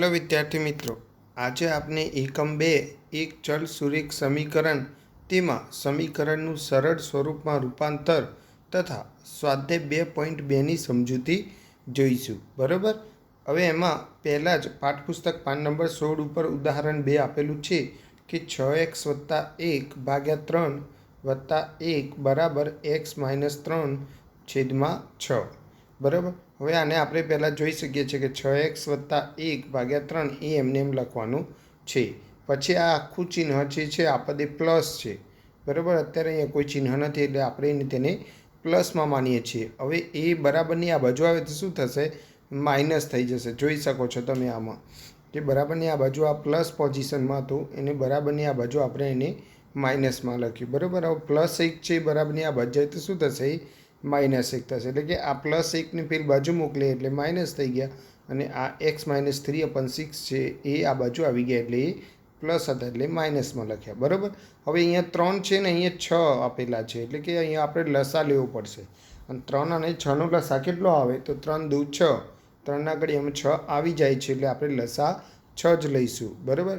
Hello વિદ્યાર્થી મિત્રો, આજે આપણે એકમ બે, એક ચલ સુરેખ સમીકરણ તેમાં સમીકરણનું સરળ સ્વરૂપમાં રૂપાંતર તથા સ્વાધ્યાય બે પોઈન્ટ બેની સમજૂતી જોઈશું, બરાબર? હવે એમાં પહેલાં જ પાઠપુસ્તક પાન નંબર સોળ ઉપર ઉદાહરણ બે આપેલું છે કે છ એક્સ વત્તા એક ભાગ્યા ત્રણ વત્તા એક બરાબર એક્સ માઇનસ ત્રણ છેદમાં છ, બરાબર? હવે આને આપણે પહેલાં જોઈ શકીએ છીએ કે છ એક્સ વત્તા એક ભાગ્યા ત્રણ એ એમને એમ લખવાનું છે. પછી આ આખું ચિહ્ન જે છે, આ પદે પ્લસ છે. બરાબર? અત્યારે અહીંયા કોઈ ચિહ્ન નથી, એટલે આપણે એને તેને પ્લસમાં માનીએ છીએ. હવે એ બરાબરની આ બાજુ આવે તો શું થશે? માઇનસ થઈ જશે. જોઈ શકો છો તમે આમાં. જે બરાબરની આ બાજુ આ પ્લસ પોઝિશનમાં હતું, એને બરાબરની આ બાજુ આપણે એને માઇનસમાં લખ્યું. બરાબર? હવે પ્લસ એક છે બરાબરની આ બાજુ તો શું થશે? માઇનસ એક થશે. એટલે કે આ પ્લસ એકની ફેર બાજુ મોકલે એટલે માઇનસ થઈ ગયા. અને આ x minus three upon six છે એ આ બાજુ આવી ગયા એટલે એ પ્લસ હતા એટલે માઇનસમાં લખ્યા. બરાબર? હવે અહીંયા ત્રણ છે ને અહીંયા છ આપેલા છે. એટલે કે અહીંયા આપણે લસા લેવો પડશે. અને ત્રણ અને છનો લસા કેટલો આવે? તો ત્રણ દુ છ. ત્રણના ઘડી એમાં છ આવી જાય છે એટલે આપણે લસા છ જ લઈશું. બરાબર?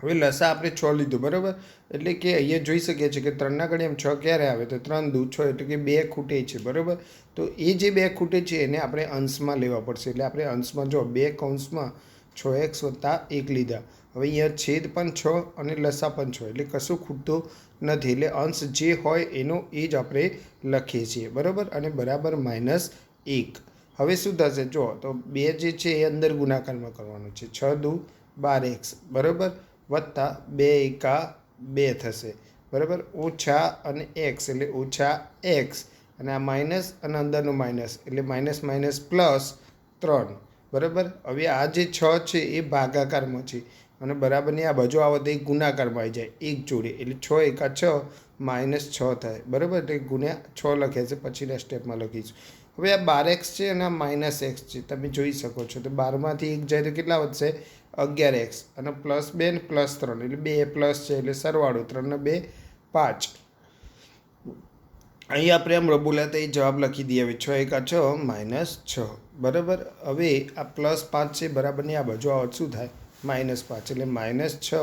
હવે લસા આપણે છ લીધું, બરાબર? એટલે કે અહીંયા જોઈ શકીએ છીએ કે ત્રણના ઘડી એમ છ ક્યારે આવે? તો ત્રણ દૂ છ, એટલે કે બે ખૂટે છે, બરાબર? તો એ જે બે ખૂટે છે, એને આપણે અંશમાં લેવા પડશે. એટલે આપણે અંશમાં જો બે કૌંસમાં છ એક્સ વત્તા એક લીધા. હવે અહીંયા છેદ પણ છ અને લસા પણ છ, એટલે કશું ખૂટતું નથી. એટલે અંશ જે હોય એનો એ જ આપણે લખીએ છીએ, બરાબર? અને બરાબર માઇનસ એક. હવે શું થશે? જો, તો બે જે છે, એ અંદર ગુણાકારમાં કરવાનું છે. છ દૂ બાર એક્સ, બરાબર? વત્તા બે એકા બે થશે. બરાબર? ઓછા અને એક્સ, એટલે ઓછા એક્સ. અને આ માઇનસ અને અંદરનું માઇનસ, એટલે માઇનસ માઇનસ પ્લસ ત્રણ. બરાબર? હવે આ જે છ છે એ ભાગાકારમાં છે. અને બરાબરની આ બાજુ આવે તો એ ગુણાકારમાં આવી જાય, એક જોડે. એટલે છ એકા છ માઇનસ છ થાય. બરાબર? એટલે ગુણ્યા છ લખે છે પછીના સ્ટેપમાં લખીશું. હવે આ બાર એક્સ છે અને આ માઇનસ એક્સ છે. તમે જોઈ શકો છો. તો બારમાંથી એક જાય તો કેટલા વધશે? અગિયાર એક્સ અને પ્લસ બે ને પ્લસ ત્રણ એટલે બે પ્લસ છે એટલે સરવાળો ત્રણ ને બે પાંચ. અહીં આપણે આમ તો એ જવાબ લખી દઈએ હવે છ એકા છ માઇનસ છ. બરાબર? હવે આ પ્લસ પાંચ છે બરાબરની આ બાજુ આવત શું થાય? માઇનસ પાંચ એટલે માઇનસ છ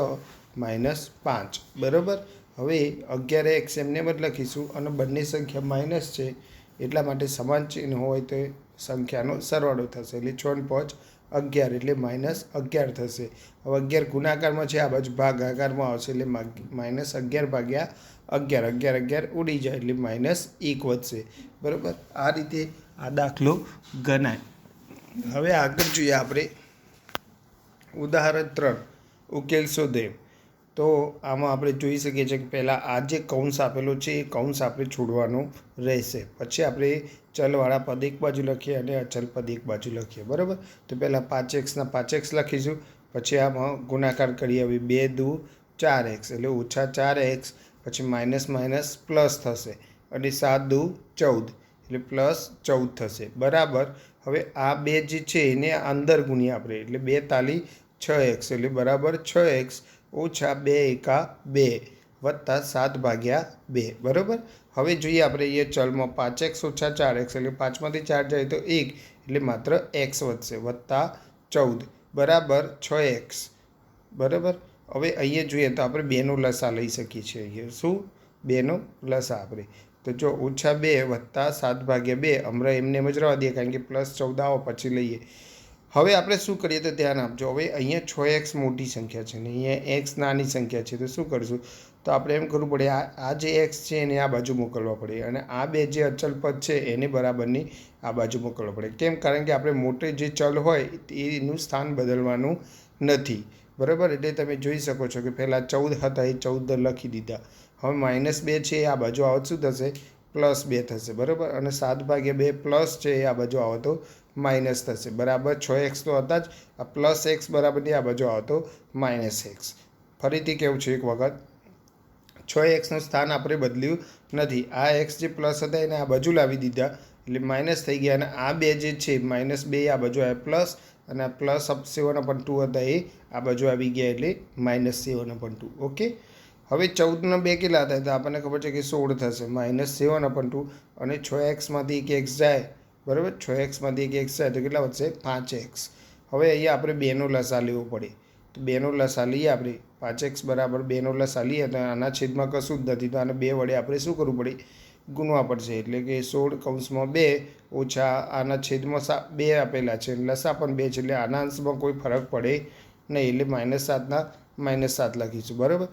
માઇનસ પાંચ. બરાબર? હવે અગિયાર એક્સ એમને બધ લખીશું અને બંને સંખ્યા માઇનસ છે. એટલા માટે સમાન ચિહ્ન હોય તો સંખ્યાનો સરવાળો થશે. એટલે છ ને પાંચ અગિયાર એટલે માઇનસ અગિયાર થશે. હવે અગિયાર ગુણાકારમાં છે, આ બાજુ ભાગાકારમાં આવશે એટલે માઇનસ અગિયાર ભાગ્યા અગિયાર. અગિયાર અગિયાર ઉડી જાય એટલે માઇનસ એક વધશે. બરાબર? આ રીતે આ દાખલો ગણાય. હવે આગળ જોઈએ આપણે ઉદાહરણ ત્રણ, ઉકેલ શોધે. તો આમાં આપણે જોઈ શકીએ છીએ કે પહેલાં આ જે કૌંસ આપેલો છે, એ કૌંસ આપણે છોડવાનો રહેશે. પછી આપણે ચલવાળા પદ એક બાજુ લખીએ અને અચલ પદ એક બાજુ લખીએ. બરાબર? તો પહેલાં પાંચ એક્સના પાંચ એક્સ લખીશું. પછી આમાં ગુણાકાર કરીએ હવે બે દુ ચાર એક્સ. એટલે ઓછા ચાર એક્સ, પછી માઇનસ માઇનસ પ્લસ થશે. અને સાત દુ ચૌદ. એટલે પ્લસ ચૌદ થશે. બરાબર? હવે આ બે જે છે એને અંદર ગુણીએ આપણે. એટલે બે તાલી છ એક્સ. એટલે બરાબર છ એક્સ. ઓછા બે એકા બે વત્તા સાત ભાગ્યા બે. બરાબર? હવે જોઈએ આપણે એ ચલમાં પાંચ એક્સ ઓછા ચાર એક્સ એટલે પાંચમાંથી ચાર જાય તો એક એટલે માત્ર એક્સ વધશે, વત્તા ચૌદ. બરાબર? છ એક્સ. બરાબર? હવે અહીંયા જોઈએ તો આપણે બેનો લસા લઈ શકીએ છીએ અહીંયા. શું? બેનો લસા આપણે. તો જો ઓછા બે વત્તા સાત ભાગ્યા બે, હમણાં એમને એમ જ રહેવા દઈએ કારણ કે પ્લસ ચૌદ આવો પછી લઈએ. હવે આપણે શું કરીએ તો ધ્યાન આપજો. હવે અહીંયા છ એક્સ મોટી સંખ્યા છે ને અહીંયા એક્સ નાની સંખ્યા છે તો શું કરશું? તો આપણે એમ કરવું પડે, આ જે એક્સ છે એને આ બાજુ મોકલવા પડે અને આ બે જે અચલ પદ છે એને બરાબરની આ બાજુ મોકલવા પડે. કેમ? કારણ કે આપણે મોટે જે ચલ હોય એનું સ્થાન બદલવાનું નથી. બરાબર? એટલે તમે જોઈ શકો છો કે પહેલાં ચૌદ હતા, એ ચૌદ લખી દીધા. હવે માઇનસ બે છે એ આ બાજુ આવત શું થશે? પ્લસ બે થશે. બરાબર? અને સાત ભાગ્યા બે પ્લસ છે, એ આ બાજુ આવો તો માઇનસ થશે. બરાબર છ એક્સ તો હતા જ. આ પ્લસ એક્સ બરાબરની આ બાજુ આવતો માઇનસ એક્સ. ફરીથી કેવું છે એક વખત? છ એક્સનું સ્થાન આપણે બદલ્યું નથી. આ એક્સ જે પ્લસ હતા એને આ બાજુ લાવી દીધા. એટલે માઇનસ થઈ ગયા અને આ બે જે છે, માઇનસ બે આ બાજુ આવ્યા પ્લસ અને આ plus up seven upon two હતા એ આ બાજુ આવી ગયા એટલે minus seven upon two. Okay? હવે ચૌદના બે કેટલા થાય? તો આપણને ખબર છે કે સોળ થશે. માઇનસ સેવન અપન ટુ અને છ એક્સમાંથી એક એક્સ જાય. બરાબર? છ એક્સમાંથી એક એક્સ જાય તો કેટલા વધશે? પાંચ એક્સ હવે અહીંયા આપણે બેનો લસા લેવો પડે. તો બેનો લસા લઈએ આપણે. પાંચ એક્સ બરાબર બેનો લસા લઈએ તો આના છેદમાં કશું જ નથી. તો આને બે વડે આપણે શું કરવું પડે? ગુણવા પડશે. એટલે કે સોળ કૌંસમાં બે ઓછા આના છેદમાં સા બે આપેલા છે. લસા પણ બે છે. એટલે આના અંશમાં કોઈ ફરક પડે નહીં. એટલે માઇનસ સાતના માઇનસ સાત લખીશું બરાબર?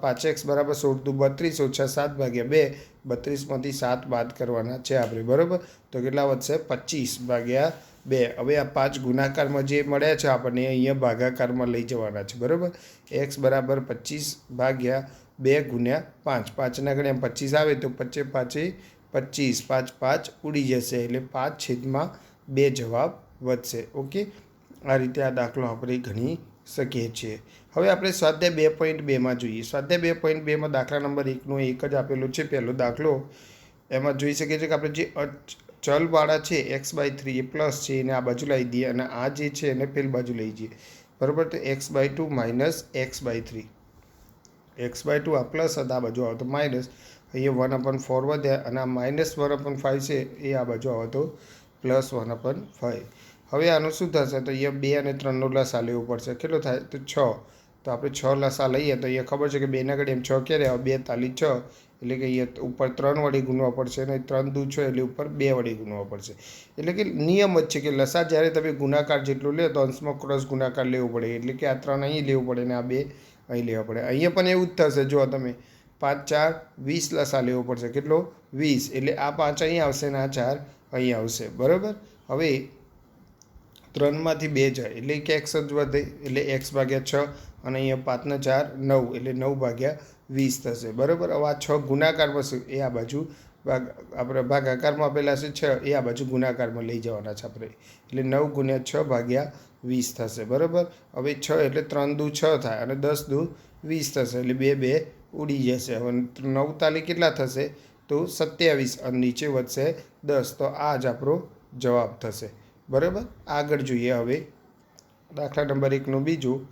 પાંચ એક્સ બરાબર સોળ, દુ, બત્રીસ, ઓછા સાત ભાગ્યા બે, બત્રીસમાંથી સાત બાદ કરવાના છે આપણે, બરાબર? તો કેટલા વધશે? પચીસ ભાગ્યા બે. હવે આ પાંચ ગુણાકારમાં જે મળ્યા છે, આપણને અહીંયા ભાગાકારમાં લઈ જવાના છે, બરાબર? એક્સ બરાબર પચીસ ભાગ્યા બે ગુણ્યા પાંચ. પાંચના ગણ્યા પચીસ આવે તો પચે પાંચે પચીસ. પાંચ પાંચ ઉડી જશે, એટલે પાંચ છેદમાં બે જવાબ વધશે. ઓકે? આ રીતે આ દાખલો આપણે ગણી શકીએ છીએ. હવે આપણે સ્વાધ્યાય બે પોઈન્ટ બેમાં જોઈએ. સ્વાધ્યાય બે પોઈન્ટ બેમાં દાખલા નંબર એકનો એક જ આપેલો છે, પહેલો દાખલો. એમાં જોઈ શકીએ છીએ કે આપણે જે ચલવાળા છે, એક્સ બાય થ્રી એ પ્લસ છે, એને આ બાજુ લાવી દઈએ અને આ જે છે એને પેલી બાજુ લઈ જઈએ. બરાબર? તો x by two minus x by three. X by two આ પ્લસ હતા આ બાજુ આવે તો માઇનસ. અહીંયા વન અપન ફોર વધ્યા અને આ માઇનસ વન અપન ફાઇવ છે, એ આ બાજુ આવે તો પ્લસ વન અપન ફાઇવ હવે આનું શું થશે? તો અહીંયા બે અને ત્રણનો લસા લેવો પડશે. કેટલો થાય? તો છ. તો આપણે છ લસા લઈએ તો અહીંયા ખબર છે કે બેના ઘડી એમ છ ક્યારે આવે? બે તાલી છ. એટલે કે અહીંયા ઉપર ત્રણ વડે ગુણવા પડશે અને ત્રણ દૂ છો એટલે ઉપર બે વડે ગુણવા પડશે. એટલે કે નિયમ જ છે કે લસા જ્યારે તમે ગુણાકાર જેટલો લે તો અંશમાં ક્રોસ ગુણાકાર લેવો પડે. એટલે કે આ ત્રણ અહીં લેવું પડે ને આ બે અહીં લેવા પડે. અહીંયા પણ એવું જ થશે. જો તમે. પાંચ, ચાર, વીસ લસા લેવો પડશે. કેટલો? વીસ. એટલે આ પાંચ અહીં આવશે ને આ ચાર અહીં આવશે. બરાબર? હવે ત્રણમાંથી બે જાય. એટલે કે એક્સ જ વધે. એટલે એક્સ ભાગ્યા છ અને અહીંયા પાંચના ચાર નવ. એટલે નવ ભાગ્યા વીસ થશે. બરાબર? હવે આ છ ગુણાકારમાં શું? એ આ બાજુ ભાગ, આપણે ભાગાકારમાં આપેલા છે છ. એ આ બાજુ ગુણાકારમાં લઈ જવાના છે આપણે. એટલે નવ ગુણ્યા છ ભાગ્યા વીસ થશે. બરાબર? હવે છ એટલે ત્રણ દુ છ થાય અને દસ દુ વીસ થશે. એટલે બે બે ઉડી જશે. હવે નવ તાલી કેટલા થશે? તો સત્યાવીસ અને નીચે વધશે દસ. તો આ જ આપણો જવાબ થશે. બરાબર? આગળ જોઈએ હવે. દાખલા નંબર એકનું બીજું.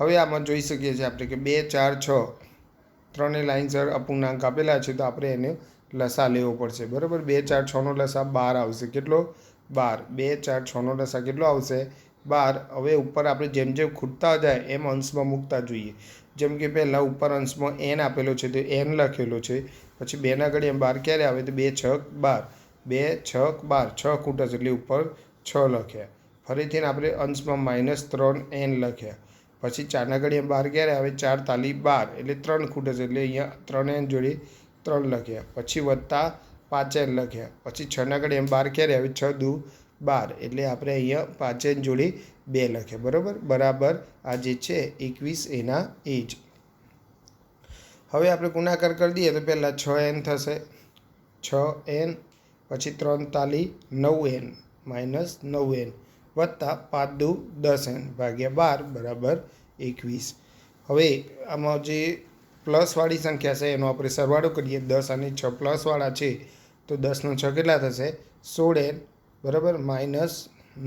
હવે આમાં જોઈ શકીએ છીએ આપણે કે બે, ચાર, છ ત્રણેય લાઇનસર અપૂર્ણાંક આપેલા છે, તો આપણે એને લસા લેવો પડશે. બરાબર? બે, ચાર છનો લસા બાર આવશે. કેટલો? બાર. બે, ચાર છનો લસા કેટલો આવશે? બાર. હવે ઉપર આપણે જેમ જેમ ખૂટતા જાય, એમ અંશમાં મૂકતા જોઈએ. જેમ કે પહેલાં ઉપર અંશમાં એન આપેલો છે, તો એન લખેલો છે. પછી બેના ઘડી એમ બાર ક્યારે આવે? તો બે છક બાર. બે છક બાર. છ ખૂટશે એટલે ઉપર છ લખ્યા ફરીથી આપણે અંશમાં માઇનસ ત્રણ એન લખ્યા પછી ચારના ઘડી બાર ક્યારે આવે? ચાર તાલી બાર. એટલે ત્રણ ખૂટે છે. એટલે અહીંયા ત્રણ એન જોડી ત્રણ લખ્યા પછી વત્તા પાંચ એન લખ્યા પછી છના ઘડી એમ બાર ક્યારે આવે? છ દુ બાર. એટલે આપણે અહીંયા પાંચ એન જોડી બે લખ્યા બરાબર? બરાબર. આ જે છે એકવીસ એના એ જ હવે આપણે ગુણાકાર કરી દઈએ તો પહેલાં છ એન થશે. છ એન પછી ત્રણ તાલી નવ એન માઇનસ નવ એન વત્તા પાંચ દુ દસ એન ભાગ્યા બાર બરાબર એકવીસ. હવે આમાં જે પ્લસવાળી સંખ્યા છે એનો આપણે સરવાળો કરીએ. દસ અને છ પ્લસવાળા છે તો દસનો છ કેટલા થશે? સોળ એન બરાબર માઇનસ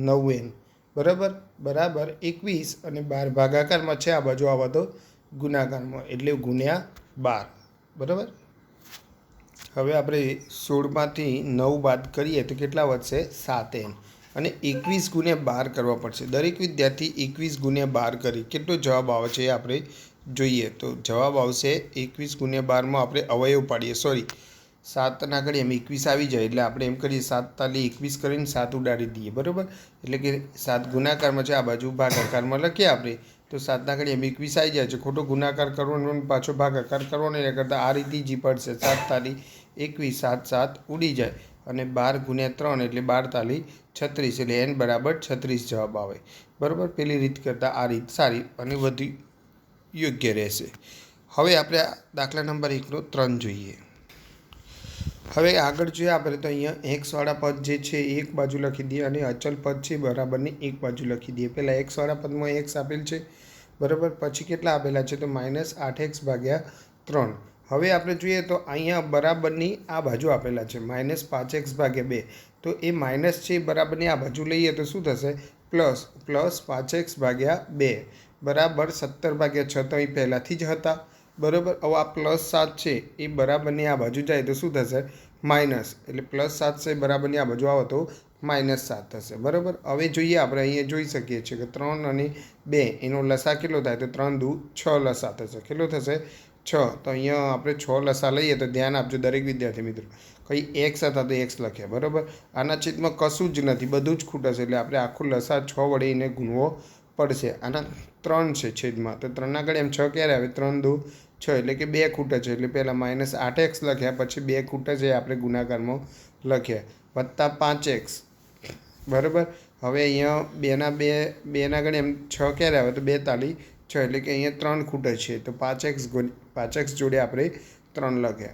નવ એન બરાબર? બરાબર એકવીસ અને બાર ભાગાકારમાં છે આ બાજુ આવા તો ગુણાકારમાં એટલે ગુણ્યા બાર બરાબર? હવે આપણે સોળમાંથી નવ બાદ કરીએ તો કેટલા વધશે? સાત એમ. અને એકવીસ ગુણ્યા બાર કરવા પડશે. દરેક વિદ્યાર્થી એકવીસ ગુણ્યા બાર કરી. કેટલો જવાબ આવે છે એ આપણે જોઈએ. તો જવાબ આવશે એકવીસ ગુણ્યા બારમાં આપણે અવયવ પાડીએ. સોરી સાતના આગળ એમ એકવીસ આવી જાય. એટલે આપણે એમ કરીએ સાત તાલી એકવીસ કરીને સાત ઉડાડી દઈએ. બરાબર? એટલે કે સાત ગુણાકારમાં છે, આ બાજુ ભાગાકારમાં લખીએ આપણે. તો સાતના આગળ એમ એકવીસ આવી જાય છે. ખોટો ગુણાકાર કરવાનો પાછો ભાગાકાર કરવાનો એના કરતાં આ રીતે જી પડશે. સાત તાલી એકવીસ, સાત સાત ઉડી જાય અને બાર ગુણ્યા ત્રણ એટલે બાર તાલી છત્રીસ એટલે એન બરાબર છત્રીસ જવાબ આવે. બરાબર? પેલી રીત કરતાં આ રીત સારી અને વધુ યોગ્ય રહેશે. હવે આપણે દાખલા નંબર એકનો ત્રણ જોઈએ. હવે આગળ જોઈએ આપણે તો અહીંયા એક્સવાળા પદ જે છે એક બાજુ લખી દઈએ અને અચલ પદ છે બરાબરની એક બાજુ લખી દઈએ. પહેલાં એક્સવાળા પદમાં એક્સ આપેલ છે. બરાબર? પછી કેટલા આપેલા છે? તો માઇનસ આઠ એક્સ ભાગ્યા ત્રણ. હવે આપણે જોઈએ તો અહીંયા બરાબરની આ બાજુ આપેલા છે. માઇનસ પાંચ એક્સ ભાગે બે. તો એ માઇનસ છે બરાબરની આ બાજુ લઈએ તો શું થશે? પ્લસ પ્લસ પાંચ એક્સ ભાગ્યા બે. બરાબર સત્તર ભાગ્યા છ તો અહીં પહેલાંથી જ હતા. બરાબર? હવે આ પ્લસ સાત છે એ બરાબરની આ બાજુ જાય તો શું થશે? માઇનસ. એટલે પ્લસ સાત છે બરાબરની આ બાજુ આવો તો માઇનસ સાત થશે. બરાબર? હવે જોઈએ આપણે અહીંયા જોઈ શકીએ છીએ કે ત્રણ અને બે એનો લસા કેટલો થાય? તો ત્રણ દુ છ લસા થશે. કેટલો થશે? છ. તો અહીંયા આપણે છ લસા લઈએ તો ધ્યાન આપજો દરેક વિદ્યાર્થી મિત્રો. કંઈ એક્સ હતા તો એક્સ લખ્યા, બરાબર? આના છેદમાં કશું જ નથી, બધું જ ખૂટશે એટલે આપણે આખું લસા છ વડે એને ગુણવો પડશે. આના ત્રણ છે છેદમાં. તો ત્રણના આગળ એમ છ ક્યારે આવે? ત્રણ દો છ, એટલે કે બે ખૂટે છે. એટલે પહેલાં માઇનસ આઠ એક્સ લખ્યા, પછી બે ખૂટે છે આપણે ગુણાકારમાં લખ્યા. વત્તા પાંચ એક્સ બરાબર? હવે અહીંયા બેના બે, બેના આગળ એમ છ ક્યારે આવે? તો બેતાલીસ. છ, એટલે કે અહીંયા ત્રણ ખૂટે છે, તો પાંચ એક્સ પાંચ એક્સ જોડે આપણે ત્રણ લખ્યા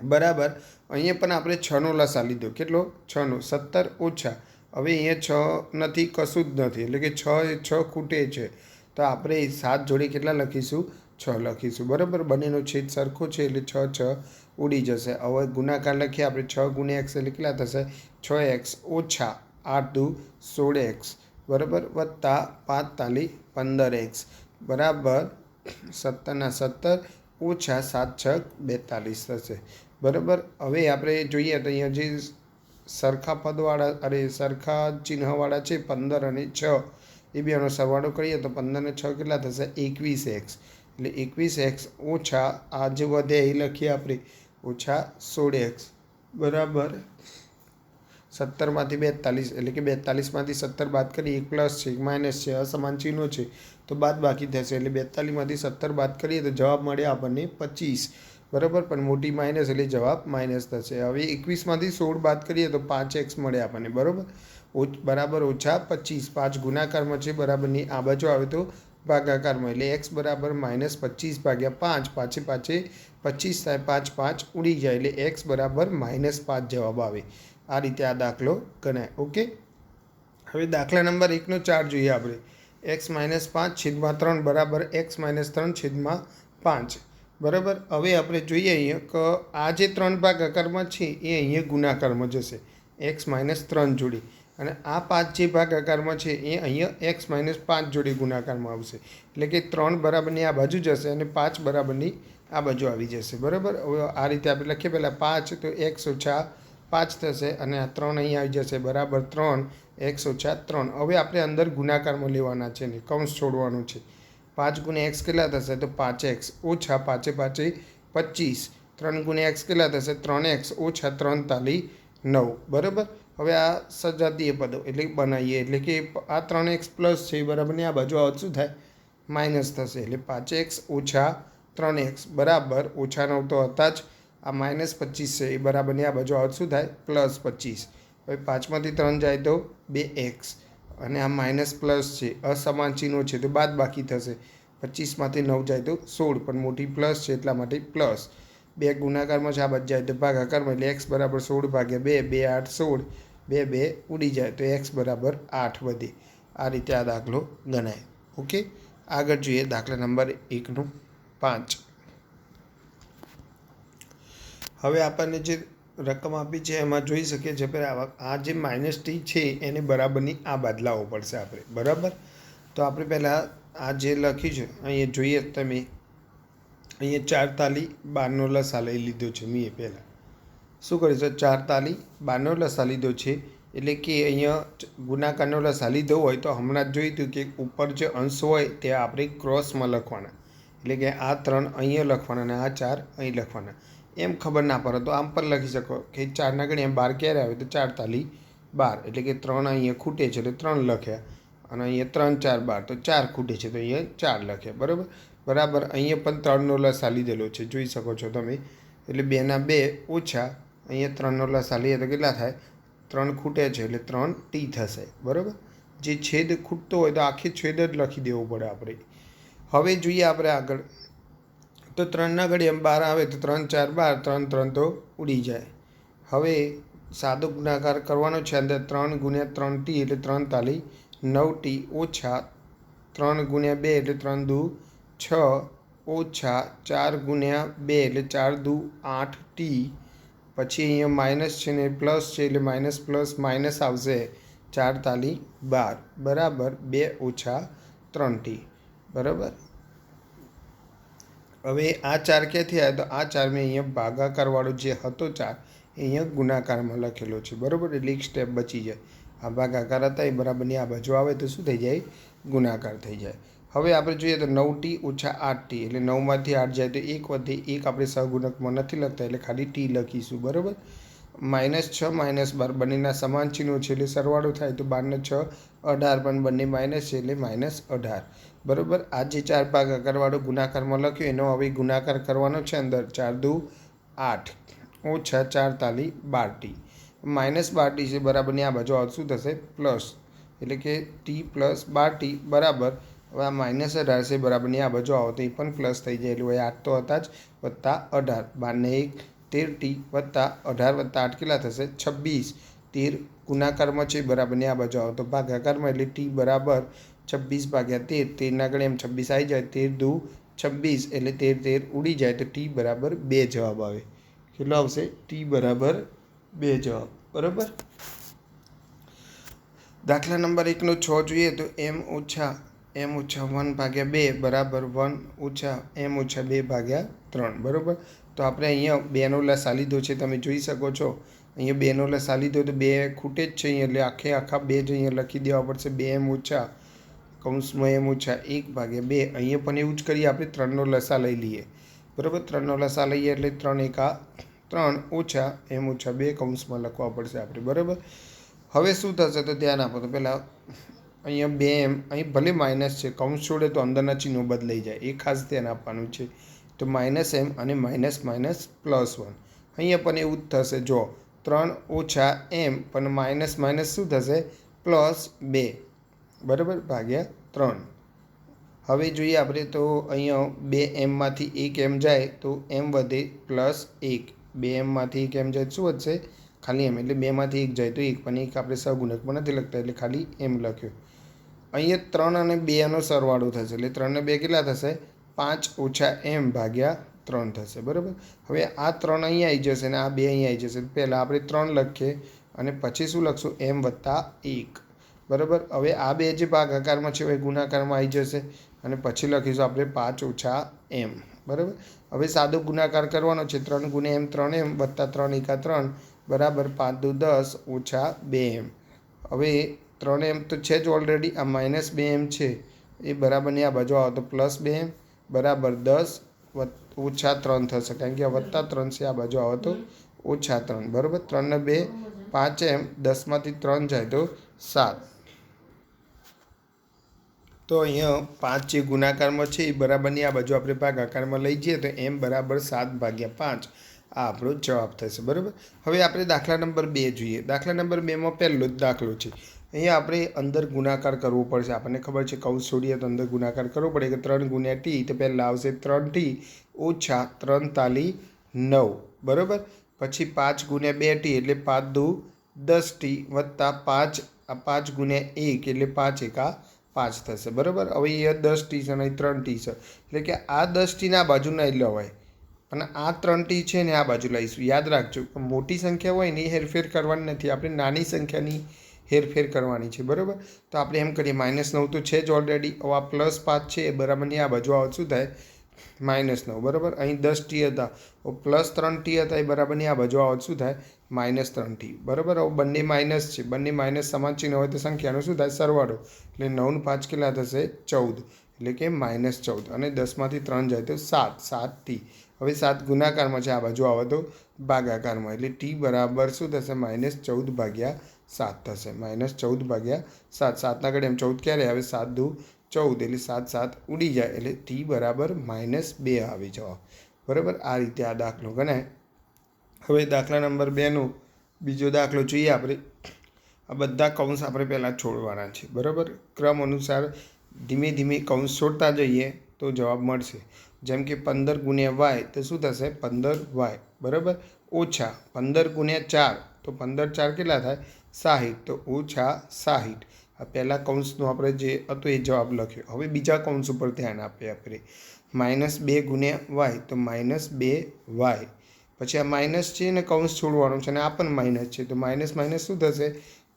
બરાબર? અહીંયા પણ આપણે છનો લસા લીધો. કેટલો? છનો સત્તર ઓછા. હવે અહીંયા છ નથી, કશું જ નથી. એટલે કે છ એ છ ખૂટે છે. તો આપણે સાત જોડે કેટલા લખીશું? છ લખીશું. બરાબર? બંનેનો છેદ સરખો છે, એટલે છ છ ઉડી જશે. હવે ગુણાકાર લખીએ, આપણે છ ગુણ્યા એક્સ એટલે કેટલા થશે? છ એક્સ ઓછા આઠ દુ સોળ એક્સ. બરાબર વત્તા પાંચ તાલી પંદર એક્સ બરાબર સત્તરના સત્તર, ઓછા સાત છ બેતાલીસ થશે. બરાબર? હવે આપણે જોઈએ તો અહીંયા જે સરખા પદવાળા અરે સરખા ચિહ્નવાળા છે, પંદર અને છ. એ બેનો સરવાળો કરીએ તો પંદર ને છ કેટલા થશે? એકવીસ એક્સ એટલે એકવીસ એક્સ ઓછા, આ જે વધે એ લખીએ આપણે, ઓછા સોળ એક્સ બરાબર? સત્તરમાંથી બેતાલીસ, એટલે કે બેતાલીસમાંથી સત્તર બાદ કરીએ એક પ્લસ છે માઇનસ છે, અસમાન ચિહ્નો છે, તો બાદ બાકી થશે. એટલે બેતાલીસમાંથી સત્તર બાદ કરીએ તો જવાબ મળે આપણને પચીસ. બરાબર? પણ મોટી માઇનસ એટલે જવાબ માઇનસ થશે. હવે એકવીસમાંથી સોળ બાદ કરીએ તો પાંચ એક્સ મળે આપણને. બરાબર? બરાબર ઓછા પચીસ. પાંચ ગુણાકારમાં છે બરાબરની આ બાજુ આવે તો ભાગાકારમાં. એટલે એક્સ બરાબર માઇનસ પચીસ ભાગ્યા પાંચ, પાછે પાછે પચીસ થાય, પાંચ પાંચ ઉડી જાય. એટલે એક્સ બરાબર માઇનસ પાંચ જવાબ આવે. આ રીતે આ દાખલો ગણાય, ઓકે? હવે દાખલા નંબર એકનો ચાર જોઈએ આપણે. એક્સ માઇનસ પાંચ છેદમાં ત્રણ બરાબર એક્સ માઇનસ ત્રણ છેદમાં પાંચ. બરાબર? હવે આપણે જોઈએ અહીંયા કે, આ જે ત્રણ ભાગ આકારમાં છે, એ અહીંયા ગુણાકારમાં જશે. એક્સ માઇનસ ત્રણ જોડી. અને આ પાંચ જે ભાગ આકારમાં છે, એ અહીંયા એક્સ માઇનસ પાંચ જોડી ગુણાકારમાં આવશે. એટલે કે ત્રણ બરાબરની આ બાજુ જશે અને પાંચ બરાબરની આ બાજુ આવી જશે. બરાબર? હવે આ રીતે આપણે લખીએ, પહેલાં પાંચ તો એક્સ ઓછા પાંચ થશે અને આ ત્રણ અહીંયા આવી જશે. બરાબર ત્રણ, એક્સ ઓછા ત્રણ. હવે આપણે અંદર ગુણાકારમાં લેવાના છે ને, કૌંસ છોડવાનું છે. પાંચ ગુણ્યા એક્સ કેટલા થશે? તો પાંચ એક્સ. ઓછા પાંચે પાંચે પચીસ. ત્રણ ગુણ્યા એક્સ કેટલા થશે? ત્રણ એક્સ. ઓછા ત્રણ તાલી નવ. બરાબર? હવે આ સજાતીય પદો એટલે બનાવીએ. એટલે કે આ ત્રણ એક્સ પ્લસ છે એ બરાબરની આ બાજુ આવત શું થાય? માઇનસ થશે. એટલે પાંચ એક્સ ઓછા ત્રણ એક્સ. બરાબર? ઓછા નવ તો હતા જ આ માઇનસ પચીસ છે, એ બરાબરની આ બાજુ આવત શું થાય? પ્લસ પચીસ. હવે પાંચમાંથી ત્રણ જાય તો બે એક્સ. અને આ માઇનસ પ્લસ છે, અસમાન ચિહ્નો છે, તો બાદ બાકી થશે. પચીસમાંથી નવ જાય તો સોળ, પણ મોટી પ્લસ છે, એટલા માટે પ્લસ. બે ગુણાકારમાં છે આ બાદ જાય તો ભાગાકારમાં, એટલે એક્સ બરાબર સોળ ભાગ્યા બે બે આઠ સોળ, બે બે ઉડી જાય તો એક્સ બરાબર આઠ વધે. આ રીતે આ દાખલો ગણાય. ઓકે? આગળ જોઈએ દાખલા નંબર એકનું પાંચ. હવે આપણને જે રકમ આપી છે, એમાં જોઈ શકીએ છીએ પહેલાં આ જે માઇનસ ટી છે, એને બરાબરની આ બદલાવવો પડશે આપણે. બરાબર? તો આપણે પહેલાં આ જે લખ્યું છે, અહીંયા જોઈએ તમે. અહીંયા ચાર તાલી બારનો લસા લઈ લીધો છે મેં પહેલાં. શું કર્યું છે? ચાર તાલી બારનો લસા લીધો છે, એટલે કે અહીંયા ગુણાકારનો લસા લીધો હોય તો હમણાં જ જોયું હતું કે ઉપર જે અંશ હોય તે આપણે ક્રોસમાં લખવાના. એટલે કે આ ત્રણ અહીંયા લખવાના અને આ ચાર અહીં લખવાના. એમ ખબર ના પડે. તો આમ પણ લખી શકો કે ચારના ગણી એમ બાર ક્યારે આવે? તો ચાર તાલી બાર. એટલે કે ત્રણ અહીંયા ખૂટે છે એટલે ત્રણ લખ્યા. અને અહીંયા ત્રણ, ચાર, બાર. તો ચાર ખૂટે છે તો અહીંયા ચાર લખ્યા. બરાબર? બરાબર? અહીંયા પણ ત્રણનો લસા લીધેલો છે. જોઈ શકો છો તમે. એટલે બેના બે ઓછા. અહીંયા ત્રણનો લસા લઈએ તો કેટલા થાય? ત્રણ ખૂટે છે એટલે ત્રણ ટી થશે. બરાબર? જે છેદ ખૂટતો હોય તો આખી છેદ જ લખી દેવો પડે આપણે. હવે જોઈએ આપણે આગળ. તો ત્રણના ઘડી એમ બાર આવે તો ત્રણ, ચાર, બાર, ત્રણ ત્રણ તો ઉડી જાય. હવે સાદો ગુણાકાર કરવાનો છે અંદર ત્રણ ગુણ્યા ત્રણ ટી એટલે ત્રણ તાલી, નવ ટી ઓછા ત્રણ ગુણ્યા બે એટલે ત્રણ દુ છ, ઓછા ચાર ગુણ્યા બે એટલે ચાર દુ આઠ ટી. પછી અહીંયા માઇનસ છે ને પ્લસ છે એટલે માઇનસ પ્લસ માઇનસ આવશે ચાર તાલી બાર. બરાબર, બે ઓછા ત્રણ ટી. બરાબર? હવે આ ચાર ક્યાંથી આવ્યો? તો આ ચાર મેં અહીંયા ભાગાકારવાળો જે હતો ચાર અહીંયા ગુણાકારમાં લખેલો છે. બરાબર? એટલે એક સ્ટેપ બચી જાય. આ ભાગાકાર હતા, એ બરાબરની આ બાજુ આવે તો શું થઈ જાય? ગુણાકાર થઈ જાય. હવે આપણે જોઈએ તો નવ ટી ઓછા આઠ ટી, એટલે નવમાંથી આઠ જાય તો એક વધે એક આપણે સહગુણકમાં નથી લખતા, એટલે ખાલી ટી લખીશું. બરાબર? માઇનસ છ, માઇનસ બાર, બંનેના સમાન ચિહ્નો છે, એટલે સરવાળો થાય તો બારને છ અઢાર, પણ બંને માઇનસ છે, એટલે માઇનસ અઢાર. બરાબર? આ જે ચાર ભાગાકારવાળો ગુણાકારમાં લખ્યો, એનો હવે ગુણાકાર કરવાનો છે અંદર. ચાર દુ આઠ. ઓછા ચાર, તાલી બાર ટી માઇનસ બાર ટી છે બરાબરની આ બાજુ શું થશે? પ્લસ. એટલે કે ટી પ્લસ બાર ટી બરાબર. હવે આ માઇનસ અઢાર છે બરાબરની આ બાજુ આવો તો એ પણ પ્લસ થઈ જાય. એટલે આઠ તો હતા જ, વત્તા અઢાર. બારને એક, તેર ટી વત્તા અઢાર વત્તા આઠ કેટલા થશે? છવ્વીસ. તેર ગુણાકારમાં છે બરાબરની આ બાજુ આવો તો ભાગાકારમાં. એટલે ટી બરાબર છવ્વીસ ભાગ્યા તેર તેરના આગળ એમ છવ્વીસ આવી જાય, તેર દુ છવ્વીસ એટલે તેર તેર ઉડી જાય તો ટી બરાબર બે જવાબ આવે. કેટલો આવશે? ટી બરાબર બે જવાબ. બરાબર? દાખલા નંબર એકનો છ જોઈએ તો એમ ઓછા એમ ઓછા વન ભાગ્યા બે બરાબર વન ઓછા, એમ ઓછા બે ભાગ્યા ત્રણ. બરાબર? તો આપણે અહીંયા બેનો લસા લીધો છે, તમે જોઈ શકો છો. અહીંયા બેનો લસા લીધો તો બે ખૂટે જ છે એટલે આખે આખા બે જ અહીંયા લખી દેવા પડશે. બે એમ ઓછા કૌંસમાં એમ ઓછા એક ભાગ્યા બે. અહીંયા પણ એવું જ કરીએ, આપણે ત્રણનો લસા લઈ લઈએ. બરાબર? ત્રણનો લસા લઈએ એટલે ત્રણ એકા ત્રણ ઓછા એમ ઓછા બે કૌંસમાં લખવા પડશે આપણે. બરાબર? હવે શું થશે તો ધ્યાન આપો તો પહેલાં અહીંયા બે એમ, અહીં ભલે માઇનસ છે, કૌંસ છોડે તો અંદરના ચિહ્નો બદલાઈ જાય. એ ખાસ ધ્યાન આપવાનું છે. તો માઇનસ એમ અને માઇનસ માઇનસ પ્લસ વન અહીંયા પણ એવું જ થશે. જો ત્રણ ઓછા એમ, પણ માઇનસ માઇનસ શું થશે? પ્લસ બે. બરાબર? ભાગ્યા ત્રણ. હવે જોઈએ આપણે તો અહીંયા બે એમમાંથી એક એમ જાય તો એમ વધે પ્લસ એક. બે એમમાંથી એક એમ જાય શું વધશે? ખાલી એમ એટલે બેમાંથી એક જાય તો એક. પણ એક આપણે સહગુણકમાં નથી લખતા એટલે ખાલી એમ લખ્યો. અહીંયા ત્રણ અને બેનો સરવાળો થશે એટલે ત્રણને બે કેટલા થશે? પાંચ ઓછા એમ ભાગ્યા ત્રણ થશે. બરાબર? હવે આ ત્રણ અહીંયા આવી જશે અને આ બે અહીંયા આવી જશે. પહેલાં આપણે ત્રણ લખીએ અને પછી શું લખશું? એમ વત્તા એક. બરાબર? હવે આ બે જે ભાગાકારમાં છે એ ગુણાકારમાં આવી જશે અને પછી લખીશું આપણે પાંચ ઓછા એમ. બરાબર? હવે સાદો ગુણાકાર કરવાનો છે, ત્રણ ગુણે એમ ત્રણ એમ વત્તા ત્રણ એકા ત્રણ બરાબર પાંચ દુ દસ ઓછા બે એમ. હવે ત્રણ એમ તો છે જ ઓલરેડી આ માઇનસ બે એમ છે, એ બરાબરની આ બાજુ આવો તો પ્લસ બે એમ બરાબર દસ ઓછા ત્રણ થશે, કારણ કે આ વત્તા ત્રણ છે, આ બાજુ આવો તો ઓછા ત્રણ. બરાબર? ત્રણને બે પાંચ એમ દસમાંથી ત્રણ જાય તો સાત. તો અહીંયા પાંચ જે ગુણાકારમાં છે, એ બરાબરની આ બાજુ આપણે ભાગાકારમાં લઈ જઈએ તો એમ બરાબર સાત ભાગ્યા પાંચ. આ આપણો જવાબ થશે, બરાબર? હવે આપણે દાખલા નંબર બે જોઈએ. દાખલા નંબર બેમાં પહેલો જ દાખલો છે. અહીંયા આપણે અંદર ગુણાકાર કરવો પડશે. આપણને ખબર છે કૌંસ છોડીએ તો અંદર ગુણાકાર કરવો પડે. કે ત્રણ ગુણ્યા ટી તો પહેલાં આવશે ત્રણ ટી ઓછા ત્રણ તાલી નવ, બરાબર? પછી પાંચ ગુણ્યા બે ટી એટલે પાંચ દુ દસ ટી વત્તા પાંચ. પાંચ ગુણ્યા એક એટલે પાંચ એકા પાંચ થશે, બરાબર? હવે એ દસ ટી છે અને ત્રણ ટી છે. એટલે કે આ દસ ટીને આ બાજુ નહીં લેવાય. અને આ ત્રણ ટી છે ને આ બાજુ લઈશું. યાદ રાખજો મોટી સંખ્યા હોય ને એ હેરફેર કરવાની નથી. આપણે નાની સંખ્યાની હેરફેર કરવાની છે, બરાબર? તો આપણે એમ કરીએ, માઇનસ નવ તો છે જ ઓલરેડી હવે આ પ્લસ પાંચ છે, એ બરાબરની આ બાજુ આવે શું થાય? માઇનસ નવ, બરાબર? અહીં દસ ટી હતા. પ્લસ ત્રણ ટી હતા એ બરાબરની આ બાજુ આવે શું થાય? માઇનસ ત્રણ ટી. બરાબર? હવે બંને માઇનસ છે. બંને માઇનસ સમાન ચિહ્ન હોય તો સંખ્યાનો શું થાય? સરવાળો. એટલે નવનું પાંચ કેટલા થશે? ચૌદ. એટલે કે માઇનસ ચૌદ. અને દસમાંથી ત્રણ જાય તો સાત. સાત ટી. હવે સાત ગુણાકારમાં છે. આ બાજુ આવે તો ભાગાકારમાં. એટલે ટી બરાબર શું થશે? માઇનસ ચૌદ ભાગ્યા સાત થશે. માઇનસ ચૌદ ભાગ્યા સાત. સાતના ઘડે એમ ચૌદ ક્યારે આવે? સાત દુ ચૌદ એટલે સાત સાત ઉડી જાય એટલે ટી બરાબર માઇનસ બે આવી જવાબ બરાબર? આ રીતે આ દાખલો ગણાય. હવે દાખલા નંબર બેનો બીજો દાખલો જોઈએ આપણે. આ બધા કૌંસ આપણે પહેલાં છોડવાના છે. બરાબર? ક્રમ અનુસાર ધીમે ધીમે કૌંસ છોડતા જઈએ તો જવાબ મળશે. જેમ કે પંદર ગુણ્યા વાય તો શું થશે? પંદર વાય. બરાબર? ઓછા પંદર ગુણ્યા ચાર. તો પંદર ચાર કેટલા થાય? સાહીઠ. તો ઓછા સાહીઠ. આ પહેલાં કૌંસનો આપણે જે હતો એ જવાબ લખ્યો. હવે બીજા કૌંસ ઉપર ધ્યાન આપીએ આપણે. માઇનસ બે ગુણ્યા વાય, તો માઇનસ બે વાય. પછી આ માઇનસ છે ને કૌંસ છોડવાનું છે અને આ પણ માઇનસ છે, તો માઇનસ માઇનસ શું થશે?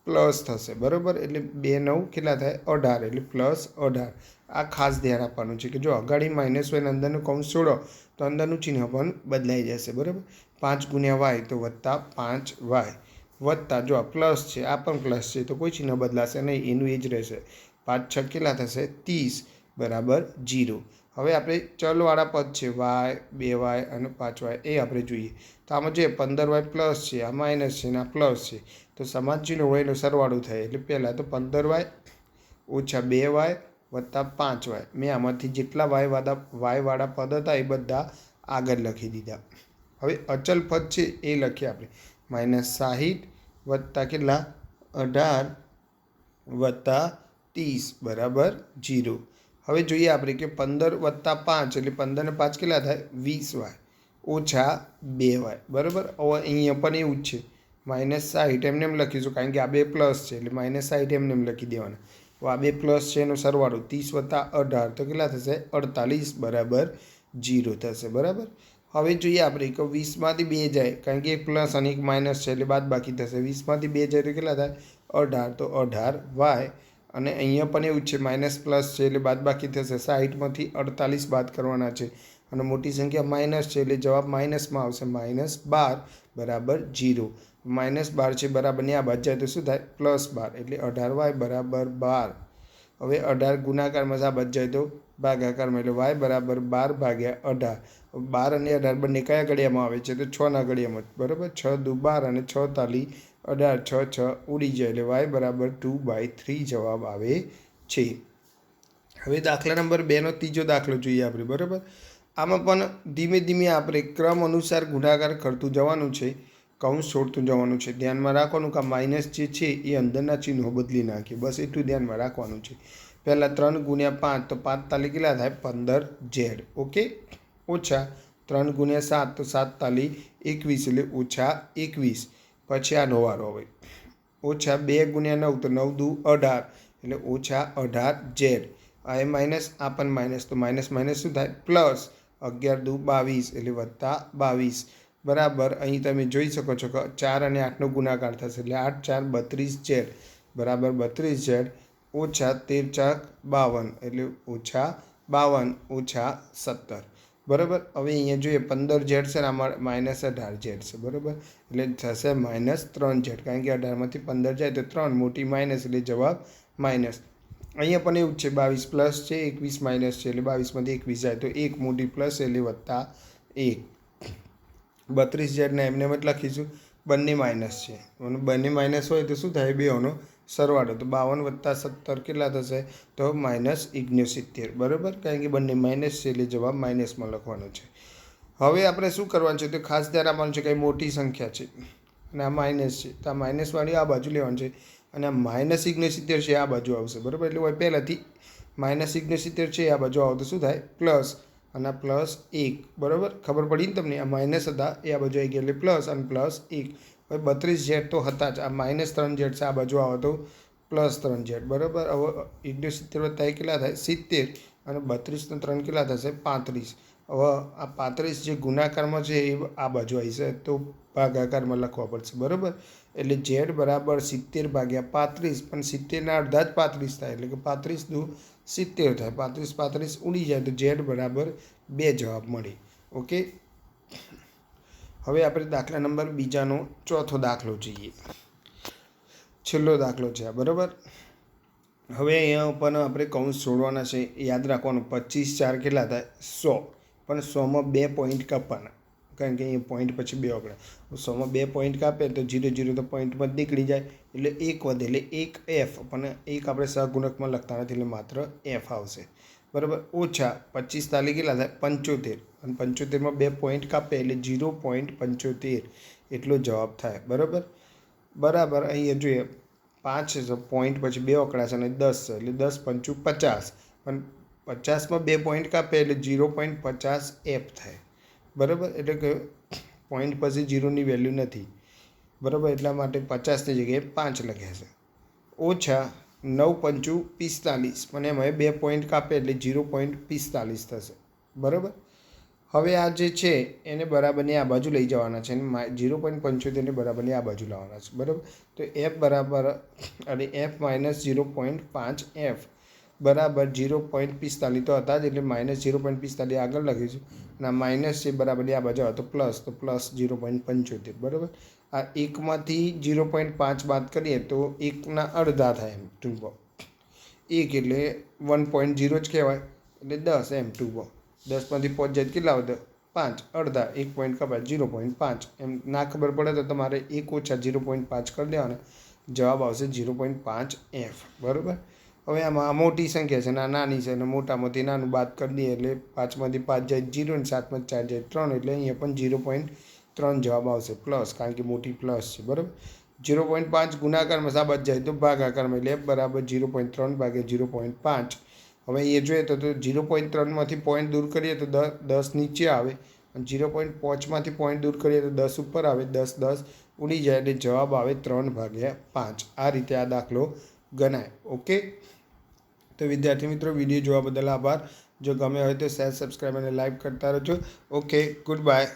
પ્લસ થશે, બરાબર? એટલે બે નવ કેટલા થાય? અઢાર, એટલે પ્લસ અઢાર. આ ખાસ ધ્યાન આપવાનું છે કે જો અગાડી માઇનસ હોય અને અંદરનું કૌંસ છોડો, તો અંદરનું ચિહ્ન પણ બદલાઈ જશે, બરાબર? પાંચ ગુણ્યા વાય તો વત્તા પાંચ વાય. વત્તા, જો પ્લસ છે, આ પણ પ્લસ છે, તો કોઈ ચિહ્ન બદલાશે નહીં, એનું એ જ રહેશે. પાંચ છ કેટલા થશે? ત્રીસ, બરાબર જીરો હવે આપણે ચલવાળા પદ છે વાય બે વાય અને પાંચ વાય એ આપણે જોઈએ. તો આમાં જે પંદર વાય પ્લસ છે, આ માઇનસ છે અને આ પ્લસ છે. તો સમાન ચિહ્નો હોય એનો સરવાળો થાય, એટલે પહેલાં તો પંદર વાય ઓછા બે વાય વત્તા પાંચ વાય મેં આમાંથી જેટલા વાય વાળા વાયવાળા પદ હતા, એ બધા આગળ લખી દીધા. હવે અચલ પદ છે, એ લખીએ આપણે. માઇનસ સાહીઠ વત્તા કેટલા? અઢાર વત્તા ત્રીસ, બરાબર? જીરો. હવે જોઈએ આપણે કે પંદર વત્તા પાંચ એટલે પંદર ને પાંચ કેટલા થાય? વીસ વાય. ઓછા બે વાય. બરાબર? હવે અહીંયા પણ એવું જ છે. માઇનસ સાહીઠ એમને એમ લખીશું કારણ કે આ બે પ્લસ છે એટલે માઇનસ સાહીઠ એમને એમ લખી દેવાના. આ બે પ્લસ છે એનો સરવાળો ત્રીસ વત્તા અઢાર તો કેટલા થશે? અડતાલીસ, બરાબર? જીરો થશે. બરાબર? હવે જોઈએ આપણે કે વીસમાંથી બે જાય, કારણ કે એક પ્લસ અને એક માઇનસ છે એટલે બાદ બાકી થશે. વીસમાંથી બે જાય તો કેટલા થાય? અઢાર. તો અઢાર વાય અને અહીંયા પણ એવું છે માઇનસ પ્લસ છે એટલે બાદ બાકી થશે. સાહીઠમાંથી અડતાલીસ બાદ કરવાના છે. અને મોટી સંખ્યા માઇનસ છે એટલે જવાબ માઇનસમાં આવશે. માઇનસ બાર બરાબર જીરો માઇનસ બાર છે બરાબરની આ બાદ જાય તો શું થાય? પ્લસ બાર. એટલે અઢાર વાય બરાબર બાર. હવે અઢાર ગુણાકારમાં આ બાદ જાય તો ભાગાકારમાં એટલે વાય બરાબર બાર ભાગ્યા અઢાર. બાર અને અઢાર બંને કયા ઘડિયામાં આવે છે? તો છના ઘડિયામાં બરાબર? છ દુ બાર અને છ તાલી. અઢાર, છ છ ઉડી જાય એટલે વાય બરાબર ટુ બાય થ્રી જવાબ આવે છે. હવે દાખલા નંબર બેનો ત્રીજો દાખલો જોઈએ આપણે. બરાબર? આમાં પણ ધીમે ધીમે આપણે ક્રમ અનુસાર ગુણાકાર કરતું જવાનું છે. કૌંસ છોડતું જવાનું છે. ધ્યાનમાં રાખવાનું કે માઇનસ જે છે એ અંદરના ચિહ્નો બદલી નાખીએ બસ એટલું ધ્યાનમાં રાખવાનું છે. પહેલાં ત્રણ ગુણ્યા પાંચ તો પાંચ તાલી કેટલા થાય? પંદર ઝેડ. ઓકે? ઓછા ત્રણ ગુણ્યા સાત તો સાત તાલી એકવીસ એટલે ઓછા એકવીસ. પછી આ નવારો હવે. ઓછા બે ગુણ્યા નવ તો નવ દુ અઢાર એટલે ઓછા અઢાર ઝેડ. આ એ માઇનસ, આ પણ માઇનસ. તો માઇનસ માઇનસ શું થાય? પ્લસ અગિયાર દુ બાવીસ એટલે વત્તા બાવીસ. બરાબર? અહીં તમે જોઈ શકો છો કે ચાર અને આઠનો ગુણાકાર થશે એટલે આઠ ચાર બત્રીસ ઝેડ. બરાબર? બત્રીસ ઝેડ. ઓછા તેર ચાર બાવન એટલે ઓછા બાવન, ઓછા સત્તર. બરાબર? હવે અહીંયા જોઈએ પંદર ઝેડ છે આમાં માઇનસ અઢાર ઝેડ છે. બરાબર? એટલે થશે માઇનસ ત્રણ ઝેડ. કારણ કે અઢારમાંથી પંદર જાય તો ત્રણ, મોટી માઇનસ એટલે જવાબ માઇનસ. અહીંયા પણ એવું જ છે, બાવીસ પ્લસ છે, એકવીસ માઇનસ છે એટલે બાવીસમાંથી એકવીસ જાય તો એક મોટી પ્લસ એટલે વત્તા એક. બત્રીસ ઝેડને એમને એમ જ લખીશું. બંને માઇનસ છે. બંને માઇનસ હોય તો શું થાય? બેઓનો સરવાળો. તો બાવન વત્તા સત્તર કેટલા થશે? તો માઇનસ સિત્તેર. બરાબર? કારણ કે બંને માઇનસ છે એટલે જવાબ માઇનસમાં લખવાનો છે. હવે આપણે શું કરવાનું છે? તો ખાસ ધ્યાન આપવાનું છે કે મોટી સંખ્યા છે. અને આ માઇનસ છે. તો આ માઇનસવાળી આ બાજુ લેવાનું છે. અને આ માઇનસ સિત્તેર છે આ બાજુ આવશે. બરાબર? એટલે હોય પહેલાંથી માઇનસ સિત્તેર છે આ બાજુ આવો તો શું થાય? પ્લસ અને પ્લસ એક. બરાબર? ખબર પડી ને તમને? આ માઇનસ હતા. એ આ બાજુ આવી ગયા એટલે પ્લસ અને પ્લસ એક. હવે બત્રીસ જેડ તો હતા જ. આ માઇનસ ત્રણ જેડ છે, આ બાજુ આવો તો પ્લસ ત્રણ જેડ બરાબર? હવે એકને સિત્તેર વત્તા કેટલા થાય? સિત્તેર. અને બત્રીસને ત્રણ કેટલા થશે? પાંત્રીસ. હવે આ પાંત્રીસ જે ગુણાકારમાં છે, એ આ બાજુ આવી છે તો ભાગાકારમાં લખવા પડશે. બરાબર? એટલે ઝેડ બરાબર સિત્તેર ભાગ્યા પાંત્રીસ, પણ સિત્તેરના અડધા જ પાંત્રીસ થાય, એટલે કે પાંત્રીસ દુ સિત્તેર થાય. પાંત્રીસ પાંત્રીસ ઉડી જાય, તો ઝેડ બરાબર બે જવાબ મળે. ઓકે? હવે આપણે દાખલા નંબર બીજાનો ચોથો દાખલો જોઈએ. છેલ્લો દાખલો છે આ, બરાબર? હવે અહીંયા પણ આપણે કૌંસ છોડવાના છે. યાદ રાખવાનું, પચીસ ચાર કેટલા થાય? સો. પણ સોમાં બે પોઈન્ટ કાપવાના. કારણ કે અહીંયા પોઈન્ટ પછી બે આપણે સોમાં બે પોઈન્ટ કાપે તો જીરો જીરો તો પોઈન્ટમાં જ નીકળી જાય. એટલે એક વધે, એટલે એક એફ પણ એક આપણે સહગુણકમાં લખતા નથી, એટલે માત્ર એફ આવશે. બરાબર? ઓછા પચીસ તાલી કેટલા થાય? પંચોતેર. અને પંચોતેરમાં બે પોઈન્ટ કાપે એટલે જીરો પોઈન્ટ પંચોતેર. એટલો જવાબ થાય. બરાબર? બરાબર, અહીંયા જોઈએ. પાંચ પોઈન્ટ પછી બે આંકડા છે અને દસ છે, એટલે દસ પંચું પચાસ. પણ પચાસમાં બે પોઈન્ટ કાપે એટલે જીરો પોઈન્ટ પચાસ એફ થાય. બરાબર? એટલે કે પોઈન્ટ પછી જીરોની વેલ્યુ નથી. બરાબર? એટલા માટે પચાસની જગ્યાએ પાંચ લખ્યા છે. ઓછા નવ પંચું પિસ્તાલીસ. પણ એમાં બે પોઈન્ટ કાપે એટલે જીરો પોઈન્ટ પિસ્તાલીસ થશે. બરાબર? હવે આ જે છે, એને બરાબરની આ બાજુ લઈ જવાના છે. અને જીરો પોઈન્ટ પંચોતેરને બરાબરની આ બાજુ લાવવાના છે. બરાબર? તો એફ બરાબર અને એફ માઇનસ ઝીરો પોઈન્ટ પાંચ એફ બરાબર જીરો પોઈન્ટ પિસ્તાલીસ તો હતા જ એટલે માઇનસ જીરો પોઈન્ટ પિસ્તાલીસ આગળ લખીશું અને આ માઇનસ છે બરાબર આ બાજુ તો પ્લસ તો પ્લસ જીરો પોઈન્ટ પંચોતેર, બરાબર? આ એકમાંથી જીરો પોઈન્ટ પાંચ બાદ કરીએ તો એકના અડધા થાય એમ, ટૂંકો. એક એટલે વન પોઈન્ટ ઝીરો જ કહેવાય, એટલે દસ એમ, ટૂંકો. દસમાંથી પાંચ જાય કેટલા વધે પાંચ, અડધા, એક પોઈન્ટ કપાય, ઝીરો પોઈન્ટ પાંચ. એમ ના ખબર પડે તો તમારે એક ઓછા ઝીરો પોઈન્ટ પાંચ કરી દેવાના જવાબ આવશે ઝીરો પોઈન્ટ પાંચ એફ, બરાબર? હવે આમાં મોટી સંખ્યા છે ને, આ નાની છે અને મોટામાંથી નાનું બાદ કરી દઈએ એટલે પાંચમાંથી પાંચ જાય જીરો અને સાતમાં ચાર જાય ત્રણ એટલે અહીંયા પણ ઝીરો પોઈન્ટ ત્રણ જવાબ આવશે, પ્લસ, કારણ કે મોટી પ્લસ છે, બરાબર? ઝીરો પોઈન્ટ પાંચ ગુણાકારમાં સાબત જાય તો ભાગાકારમાં એટલે બરાબર ઝીરો પોઈન્ટ ત્રણ ભાગે ઝીરો પોઈન્ટ પાંચ. હવે એ જોઈએ તો ઝીરો પોઈન્ટ ત્રણમાંથી પોઈન્ટ દૂર કરીએ તો દસ નીચે આવે અને જીરો પોઈન્ટ પાંચમાંથી પોઈન્ટ દૂર કરીએ તો દસ ઉપર આવે, દસ દસ ઉડી જાય એટલે જવાબ આવે ત્રણ ભાગ્યા પાંચ. આ રીતે આ દાખલો ગણાય, ઓકે? તો વિદ્યાર્થી મિત્રો, વીડિયો જોવા બદલ આભાર. જો ગમે હોય તો શેર સબસ્ક્રાઈબ અને લાઈક કરતા રહેજો. Okay good bye